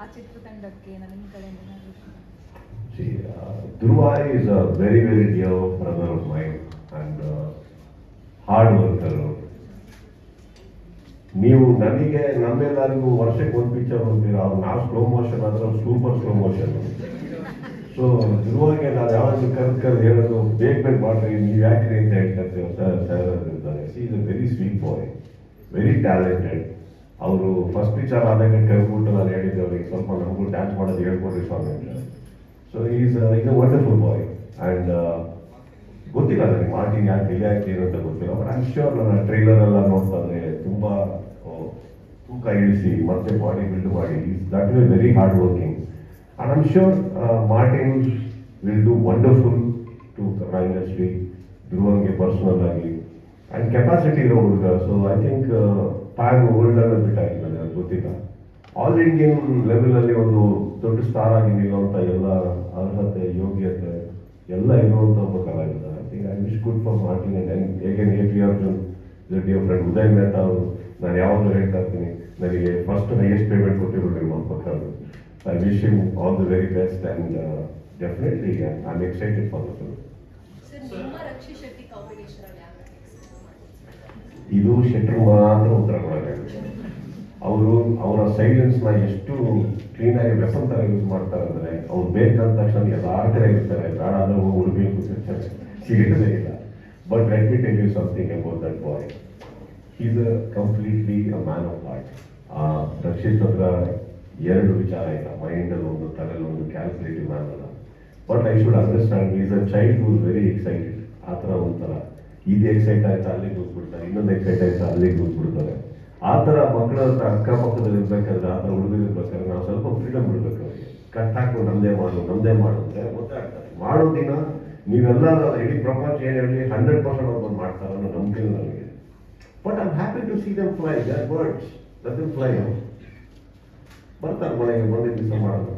ಆ ಚಿತ್ರತಂಡಕ್ಕೆ ನನ್ನ ಕಡೆಯಿಂದ See, uh, Dhruva is a very, very dear brother of mine and uh, hard worker. ನೀವು ನನಗೆ ನಮ್ಮೆಲ್ಲರಿಗೂ ವರ್ಷಕ್ಕೆ ಒಂದು ಪಿಕ್ಚರ್ ಹೋಗ್ತೀರ ಅವ್ರು ನಾವು ಸ್ಲೋ ಮೋಷನ್ ಆದ್ರೆ ಸೂಪರ್ ಸ್ಲೋ ಮೋಷನ್ ಸೊ ಧ್ರುವಾಗೆ ನಾವು ಯಾವಾಗಲೂ ಕರೆದು ಕರೆದು ಹೇಳೋದು ಬೇಗ ಬೇಗ ಮಾಡ್ರಿ ನೀವು ಯಾಕ್ರಿ ಅಂತ ಹೇಳ್ತಾರೆ ಸರ್ ಸರ್ ಇರ್ತಾರೆ he is a very sweet boy very talented ಅವರು ಫಸ್ಟ್ ಪಿಕ್ಚರ್ ಆದಾಗ ಕೈಬಿಟ್ಟು ನಾನು ಹೇಳಿದ್ದೆ ಅವರಿಗೆ ಸ್ವಲ್ಪ ನಮಗೂ ಡ್ಯಾನ್ಸ್ ಮಾಡೋದು ಹೇಳ್ಕೊಡ್ರಿ ಸ್ವಾಮಿ ಅಂತ. So is is a wonderful boy and ಗೊತ್ತಿಲ್ಲ ನನಗೆ ಮಾರ್ಟಿನ್ ಯಾಕೆ ಡಿಲೇ ಆಗ್ತೀನಿ ಅಂತ ಗೊತ್ತಿಲ್ಲ ಬಟ್ ಐಮ್ ಶ್ಯೂರ್ ನನ್ನ ಟ್ರೈಲರ್ ಎಲ್ಲ ನೋಡ್ತಾರೆ, ತುಂಬ ತೂಕ ಇಳಿಸಿ, ಮತ್ತೆ ಬಾಡಿ ಬಿಲ್ಡ್ ಮಾಡಿ. That is very hard working and I'm sure Martin will do wonderful to Kannada industry ಧ್ರುವಂಗೆ personal ಆಗಿ. ಆ್ಯಂಡ್ ಕೆಪಾಸಿಟಿ ಇರೋ ಹುಡುಗ so I think pan world ಅನ್ನೋ ಬಿಟ್ಟಾಗಿಲ್ಲ ನನಗೆ ಗೊತ್ತಿಲ್ಲ. ಆಲ್ ಇಂಡಿಯನ್ ಲೆವೆಲಲ್ಲಿ ಒಂದು ದೊಡ್ಡ ಸ್ಟಾರ್ ಆಗಿ ನಿಲ್ಲುವಂಥ ಎಲ್ಲ ಅರ್ಹತೆ, ಯೋಗ್ಯತೆ ಎಲ್ಲ ಇರುವಂಥ ಒಬ್ಬ ಕಲಾವಿದ. I think I wish good for Martin and ಹೇಗೆ A P Arjun dear friend Uday Mehta ಅವರು. ನಾನು ಯಾವಾಗಲೂ ಹೇಳ್ತಾ ಇರ್ತೀನಿ, ನನಗೆ ಫಸ್ಟ್ ಹೈಯೆಸ್ಟ್ ಪೇಮೆಂಟ್ ಕೊಟ್ಟಿರೋ ನಿಮ್ಮ ಪಕ್ಕ I wish you all the very best and definitely I am excited for the film ಇದು ಶೆಟ್ರು ಮಾತ್ರ ಉತ್ತರ ಕೊಡೋಕ್ಕಾಗುತ್ತೆ. ಅವರು ಅವರ ಸೈಲೆನ್ಸ್ನ ಎಷ್ಟು ಕ್ಲೀನಾಗಿ ವೆಪನ್ ತರ ಯೂಸ್ ಮಾಡ್ತಾರೆ ಅಂದರೆ ಅವ್ರು ಬೇಕಂದ ತಕ್ಷಣ ಎಲ್ಲಾರ ಕಡೆ ಇರ್ತಾರೆ ಬೇಡ, ಅಂದ್ರೆ ಹೋಗಿ ಹುಡುಗಿ ಕೂತಿರ್ತಾರೆ ಸಿಗೋದೇ ಇಲ್ಲ. But let me tell you something about that boy is a completely a man of heart Rakshit ಹತ್ರ ಎರಡು ವಿಚಾರ ಇಲ್ಲ. ಮೈಂಡಲ್ಲಿ ಒಂದು ತಲೆಯಲ್ಲಿ ಒಂದು ಕ್ಯಾಲ್ಕುಲೇಟಿವ್ ಮ್ಯಾನ್ ಅಲ್ಲ but I should understand is a child who very excited ಆ ಥರ ಒಂಥರ. ಇದು ಎಕ್ಸೈಟ್ ಆಯ್ತಾ ಅಲ್ಲಿಗೆ ಕೂತ್ಬಿಡ್ತಾರೆ ಇನ್ನೊಂದು ಎಕ್ಸೈಟ್ ಆಯ್ತಾ ಅಲ್ಲಿಗೆ ಕೂತ್ಬಿಡ್ತಾರೆ ಆ ಥರ ಮಕ್ಕಳ ಹತ್ರ ಅಕ್ಕಪಕ್ಕದಲ್ಲಿ ಇರ್ಬೇಕಾದ್ರೆ ಆ ಥರ ಹುಡುಗರು ಇರ್ಬೇಕಾದ್ರೆ ನಾವು ಸ್ವಲ್ಪ ಫ್ರೀಡಮ್ ಅವರಿಗೆ. ಕಟ್ ಹಾಕು ನಮ್ಮದೇ ಮಾಡು ನಮ್ಮದೇ ಮಾಡು ಅಂತ ಗೊತ್ತಾಗ್ತದೆ ಮಾಡೋ ದಿನ ನೀವೆಲ್ಲ ಇಡೀ ಪ್ರಪಂಚ ಏನು ಹೇಳಿ ಹಂಡ್ರೆಡ್ ಪರ್ಸೆಂಟ್ ಅವ್ರು ಮಾಡ್ತಾರೆ ಅನ್ನೋ ನಂಬಿಕೆ ನನಗೆ but I'm happy to see them fly that birds that fly ಬರ್ತಾರೆ ಮನೆಗೆ ಒಂದೇ ದಿವಸ ಮಾಡೋದು.